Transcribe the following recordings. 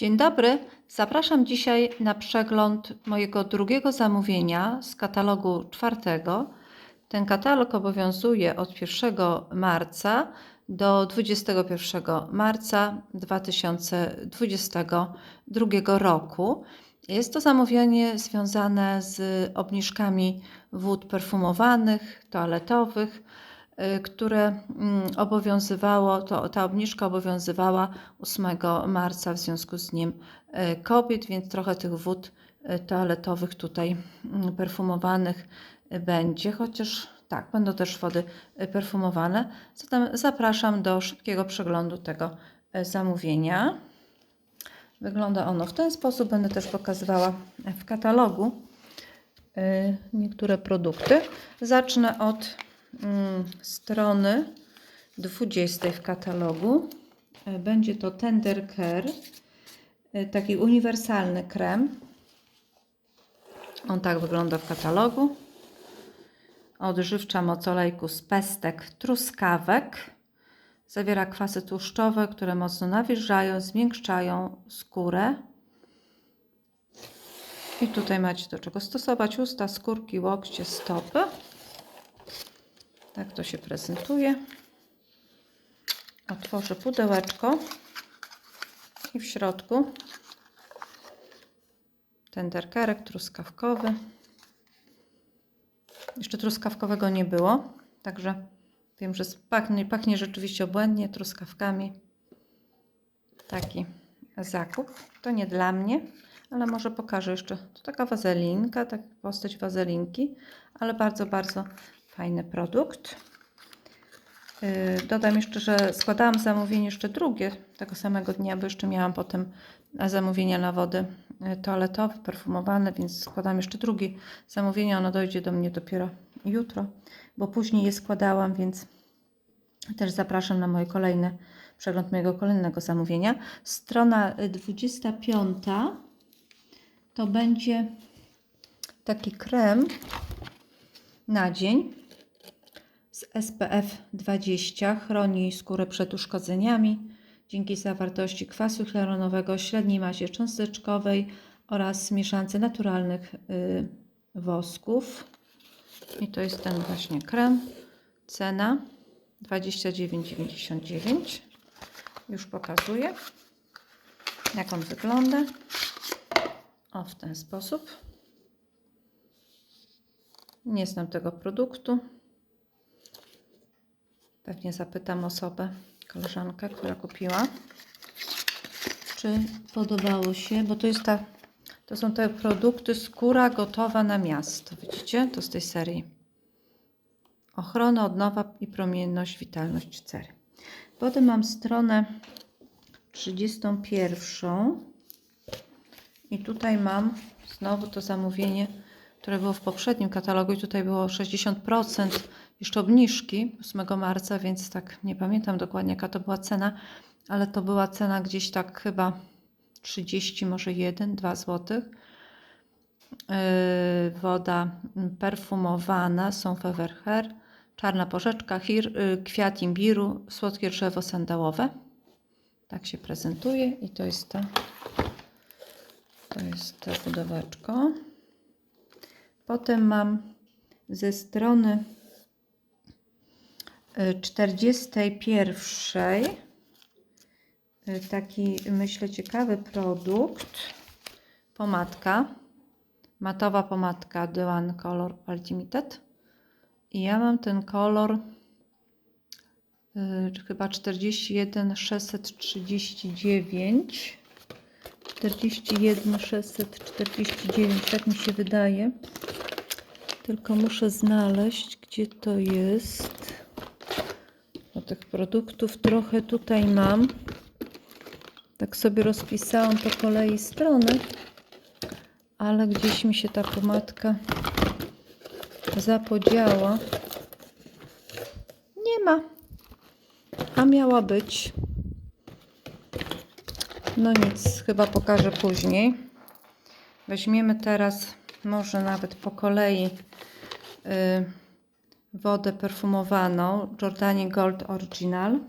Dzień dobry. Zapraszam dzisiaj na przegląd mojego drugiego zamówienia z katalogu czwartego. Ten katalog obowiązuje od 1 marca do 21 marca 2022 roku. Jest to zamówienie związane z obniżkami wód perfumowanych, toaletowych, które mm, obowiązywało, to, ta obniżka obowiązywała 8 marca w związku z Dniem y, Kobiet, więc trochę tych wód y, toaletowych tutaj mm, perfumowanych y, będzie, chociaż tak, będą też wody y, perfumowane. Zatem zapraszam do szybkiego przeglądu tego y, zamówienia. Wygląda ono w ten sposób. Będę też pokazywała w katalogu y, niektóre produkty. Zacznę od strony 20 w katalogu. Y, Będzie to Tender Care, y, taki uniwersalny krem. On tak wygląda w katalogu. Odżywcza moc olejku z pestek truskawek. Zawiera kwasy tłuszczowe, które mocno nawilżają, zmiękczają skórę. I tutaj macie do czego stosować usta, skórki, łokcie, stopy. Tak to się prezentuje. Otworzę pudełeczko i w środku tenderkerek truskawkowy. Jeszcze truskawkowego nie było, także wiem, że pachnie, pachnie rzeczywiście obłędnie truskawkami. Taki zakup. To nie dla mnie, ale może pokażę jeszcze. To taka wazelinka, tak postać wazelinki, ale bardzo, bardzo fajny produkt. Yy, Dodam jeszcze, że składałam zamówienie jeszcze drugie tego samego dnia, bo jeszcze miałam potem zamówienia na wody yy, toaletowe, perfumowane, więc składam jeszcze drugie zamówienie. Ono dojdzie do mnie dopiero jutro, bo później je składałam, więc też zapraszam na moje kolejne przegląd mojego kolejnego zamówienia. Strona y, 25 to będzie taki krem na dzień z SPF 20 chroni skórę przed uszkodzeniami dzięki zawartości kwasu hialuronowego, średniej masie cząsteczkowej oraz mieszance naturalnych y, wosków. I to jest ten właśnie krem. Cena 29,99. Już pokazuję, jak on wygląda. O, w ten sposób. Nie znam tego produktu. Pewnie zapytam osobę, koleżankę, która kupiła, czy podobało się, bo to jest ta, to są te produkty skóra gotowa na miasto. Widzicie? To z tej serii. Ochrona, odnowa i promienność, witalność cery. Potem mam stronę 31 i tutaj mam znowu to zamówienie, które było w poprzednim katalogu i tutaj było 60% jeszcze obniżki 8 marca, więc tak nie pamiętam dokładnie jaka to była cena, ale to była cena gdzieś tak chyba 30, może 1, 2 zł. Woda perfumowana, są Fever Hair, czarna porzeczka, hir, yy, kwiat imbiru, słodkie drzewo sandałowe. Tak się prezentuje i to jest to, to jest to pudełeczko. Potem mam ze strony 41 y, taki, myślę, ciekawy produkt. Pomadka. Matowa pomadka One Color Ultimate. I ja mam ten kolor y, chyba 41 639. 41 649, tak mi się wydaje. Tylko muszę znaleźć, gdzie to jest. Tych produktów trochę tutaj mam. Tak sobie rozpisałam po kolei strony, ale gdzieś mi się ta pomadka zapodziała. Nie ma. A miała być. No nic, chyba pokażę później. Weźmiemy teraz, może nawet po kolei, y, wodę perfumowaną Jordani Gold Original.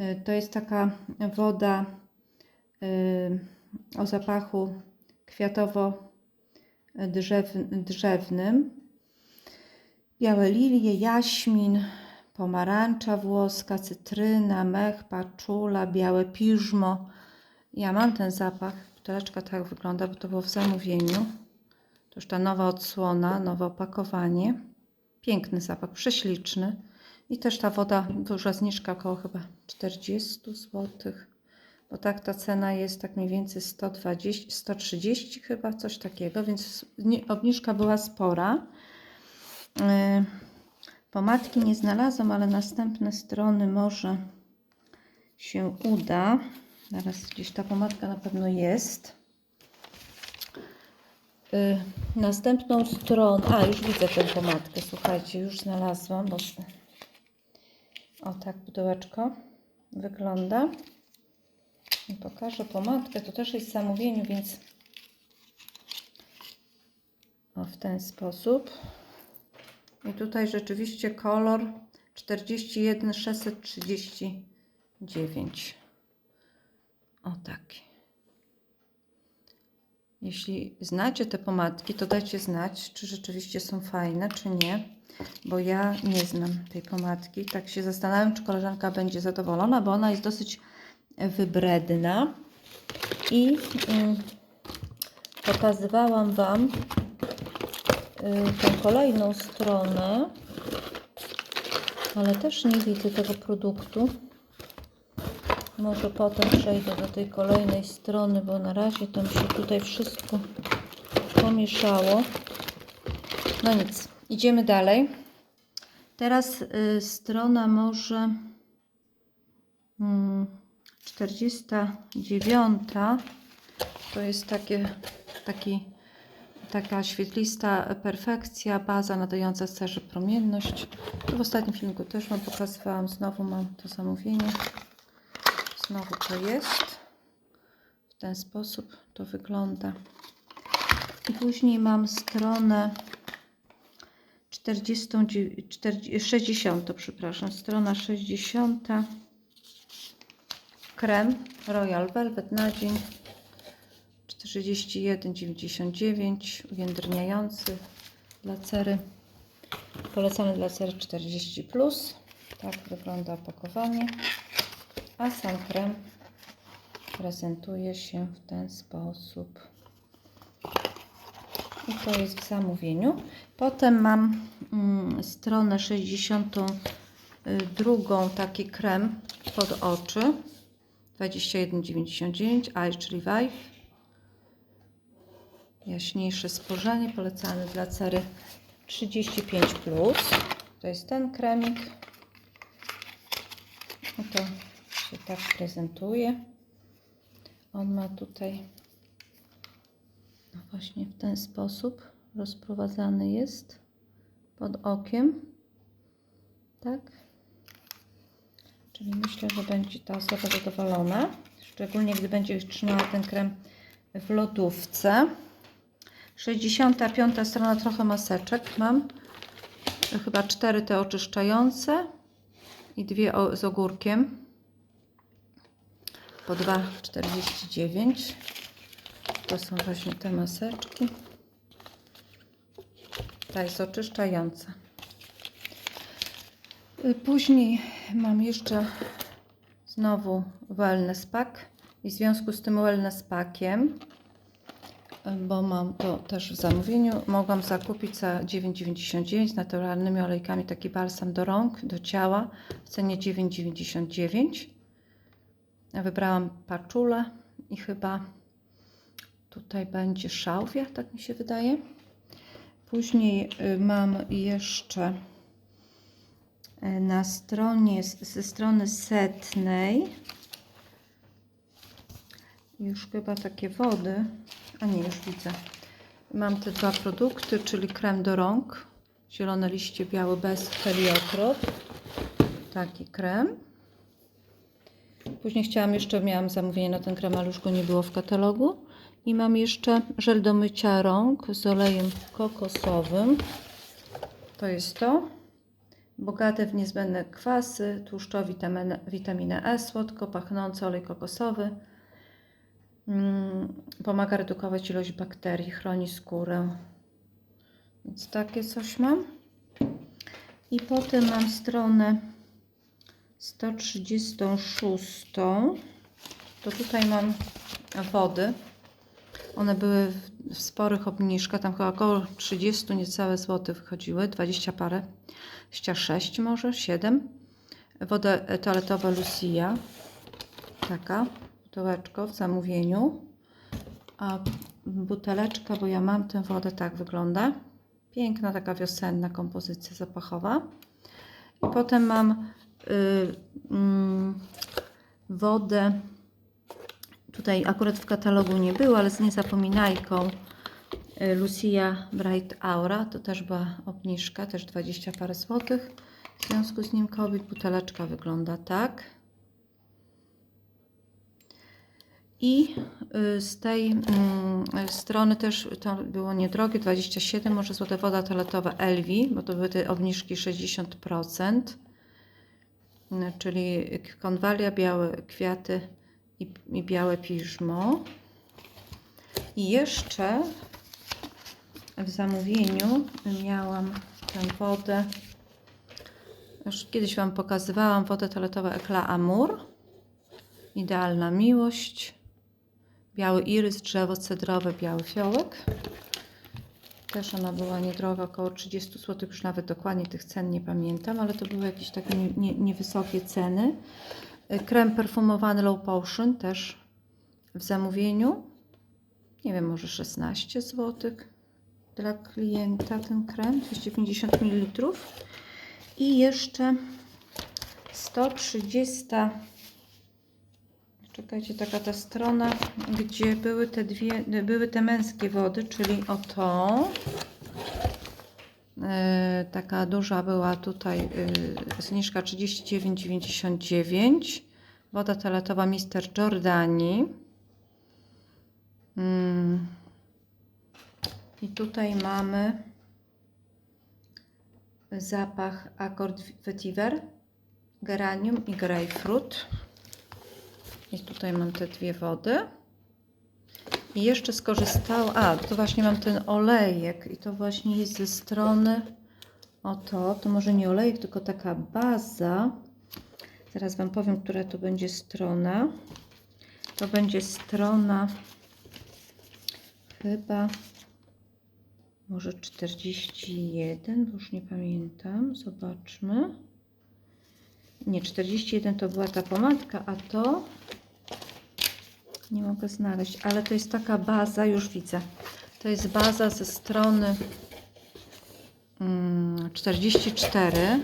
Y, to jest taka woda y, o zapachu kwiatowo-drzewnym. Białe lilie, jaśmin, pomarańcza włoska, cytryna, mech, paczula, białe piżmo. Ja mam ten zapach. Buteleczka tak wygląda, bo to było w zamówieniu. To już ta nowa odsłona, nowe opakowanie. Piękny zapach, prześliczny. I też ta woda, duża zniżka, około chyba 40 zł. Bo tak ta cena jest tak mniej więcej 120, 130 chyba, coś takiego, więc obniżka była spora. Yy, Pomadki nie znalazłam, ale następne strony może się uda. Zaraz gdzieś ta pomadka na pewno jest. Y, następną stronę. A, już widzę tę pomadkę. Słuchajcie, już znalazłam. Bo... O tak, pudełeczko wygląda. I pokażę pomadkę. To też jest w zamówieniu, więc o, w ten sposób. I tutaj rzeczywiście kolor 41 639. O taki. Jeśli znacie te pomadki, to dajcie znać, czy rzeczywiście są fajne, czy nie, bo ja nie znam tej pomadki. Tak się zastanawiam, czy koleżanka będzie zadowolona, bo ona jest dosyć wybredna. I mm, pokazywałam Wam y, tą kolejną stronę, ale też nie widzę tego produktu. Może potem przejdę do tej kolejnej strony, bo na razie to mi się tutaj wszystko pomieszało. No nic, idziemy dalej. Teraz y, strona może mm, 49. To jest takie, taki, taka świetlista perfekcja, baza nadająca cerze promienność. W ostatnim filmiku też Wam pokazywałam. Znowu mam to zamówienie. Znowu to jest. W ten sposób to wygląda. I później mam stronę 40, 40, 60, przepraszam, strona 60. Krem Royal Velvet na dzień 41,99 ujędrniający dla cery. Polecamy dla cery 40. Plus. Tak wygląda opakowanie. A sam krem prezentuje się w ten sposób. I to jest w zamówieniu. Potem mam mm, stronę 62, taki krem pod oczy. 21,99 Age Revive. Jaśniejsze spojrzenie polecany dla cery 35. Plus. To jest ten kremik. No to się tak prezentuje. On ma tutaj no właśnie w ten sposób rozprowadzany jest pod okiem. Tak? Czyli myślę, że będzie ta osoba zadowolona. Szczególnie gdy będzie trzymała ten krem w lodówce. 65 strona, trochę maseczek mam. Chyba cztery te oczyszczające i dwie z ogórkiem. Po 2,49. To są właśnie te maseczki. Ta jest oczyszczająca. Y, Później mam jeszcze znowu wellness pack i w związku z tym wellness packiem, bo mam to też w zamówieniu, mogłam zakupić za 9,99 z naturalnymi olejkami taki balsam do rąk, do ciała w cenie 9,99. Wybrałam paczulę i chyba tutaj będzie szałwia, tak mi się wydaje. Później y, mam jeszcze y, na stronie, ze strony setnej już chyba takie wody, a nie, już widzę. Mam te dwa produkty, czyli krem do rąk, zielone liście białe bez heliotrop, taki krem. Później chciałam jeszcze, miałam zamówienie na ten krem, ale już go nie było w katalogu. I mam jeszcze żel do mycia rąk z olejem kokosowym. To jest to. Bogate w niezbędne kwasy, witaminę, witaminę E, słodko pachnący olej kokosowy. Mm, Pomaga redukować ilość bakterii, chroni skórę. Więc takie coś mam. I potem mam stronę 136. To tutaj mam wody. One były w, sporych obniżkach, tam chyba około 30 niecałe złote wychodziły, 20 parę, 26 może, 7. Woda toaletowa Lucia, taka, buteleczko w zamówieniu. A buteleczka, bo ja mam tę wodę, tak wygląda. Piękna taka wiosenna kompozycja zapachowa. I potem mam wodę. Tutaj akurat w katalogu nie było, ale z niezapominajką y, Lucia Bright Aura. To też była obniżka, też 20 parę złotych. W związku z nim kobiet buteleczka wygląda tak. I y, z tej mm, strony też to było niedrogie, 27, może złote woda toaletowa Elvi, bo to były te obniżki 60%, y, czyli konwalia, białe kwiaty i, i białe piżmo. I jeszcze w zamówieniu miałam tę wodę, już kiedyś Wam pokazywałam, wodę toaletową Eclat Amour. Idealna miłość. Biały irys, drzewo cedrowe, biały fiołek. Też ona była niedroga, około 30 zł, już nawet dokładnie tych cen nie pamiętam, ale to były jakieś takie nie- nie- niewysokie ceny. Y, Krem perfumowany Low Potion też w zamówieniu. Nie wiem, może 16 zł dla klienta ten krem, 250 ml. I jeszcze 130 Czekajcie, taka ta strona, gdzie były te dwie, były te męskie wody, czyli oto. E, taka duża była tutaj e, zniżka 39,99. Woda toaletowa Mister Giordani. Mm. I tutaj mamy zapach Accord Vetiver, geranium i grapefruit. I tutaj mam te dwie wody. I jeszcze skorzystałam. A, to właśnie mam ten olejek. I to właśnie jest ze strony. Oto, to może nie olejek, tylko taka baza. Zaraz Wam powiem, która to będzie strona. To będzie strona chyba może 41, bo już nie pamiętam. Zobaczmy. Nie, 41 to była ta pomadka, a to nie mogę znaleźć, ale to jest taka baza, już widzę. To jest baza ze strony mm, 44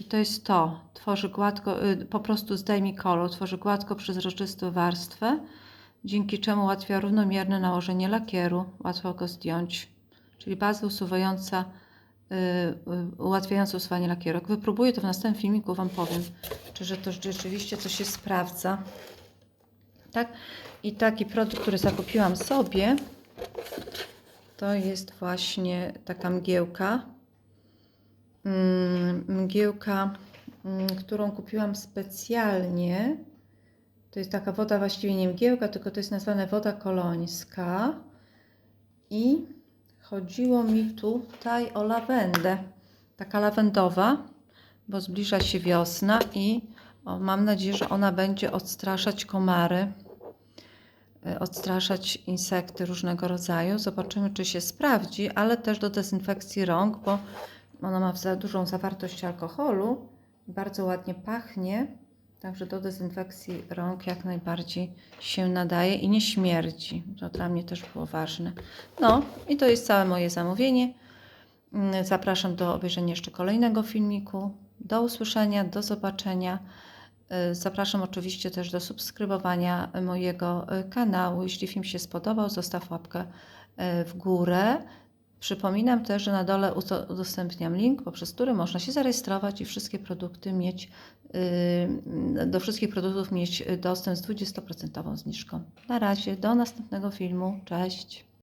i to jest to. Tworzy gładko, y, po prostu zdejmij kolor, tworzy gładko przezroczystą warstwę, dzięki czemu ułatwia równomierne nałożenie lakieru, łatwo go zdjąć. Czyli baza usuwająca, y, y, ułatwiająca usuwanie lakieru. Jak wypróbuję, to w następnym filmiku Wam powiem, czy że to rzeczywiście coś się sprawdza. Tak? I taki produkt, który zakupiłam sobie, to jest właśnie taka mgiełka. Mm, Mgiełka, mm, którą kupiłam specjalnie. To jest taka woda, właściwie nie mgiełka, tylko to jest nazwane woda kolońska. I chodziło mi tutaj o lawendę. Taka lawendowa, bo zbliża się wiosna i o, mam nadzieję, że ona będzie odstraszać komary, y, odstraszać insekty różnego rodzaju. Zobaczymy, czy się sprawdzi, ale też do dezynfekcji rąk, bo ona ma za dużą zawartość alkoholu, bardzo ładnie pachnie, także do dezynfekcji rąk jak najbardziej się nadaje i nie śmierdzi. To dla mnie też było ważne. No i to jest całe moje zamówienie. Mm, Zapraszam do obejrzenia jeszcze kolejnego filmiku. Do usłyszenia, do zobaczenia. Y, Zapraszam oczywiście też do subskrybowania mojego y, kanału. Jeśli film się spodobał, zostaw łapkę y, w górę. Przypominam też, że na dole udostępniam link, poprzez który można się zarejestrować i wszystkie produkty mieć, do wszystkich produktów mieć dostęp z 20% zniżką. Na razie, do następnego filmu. Cześć.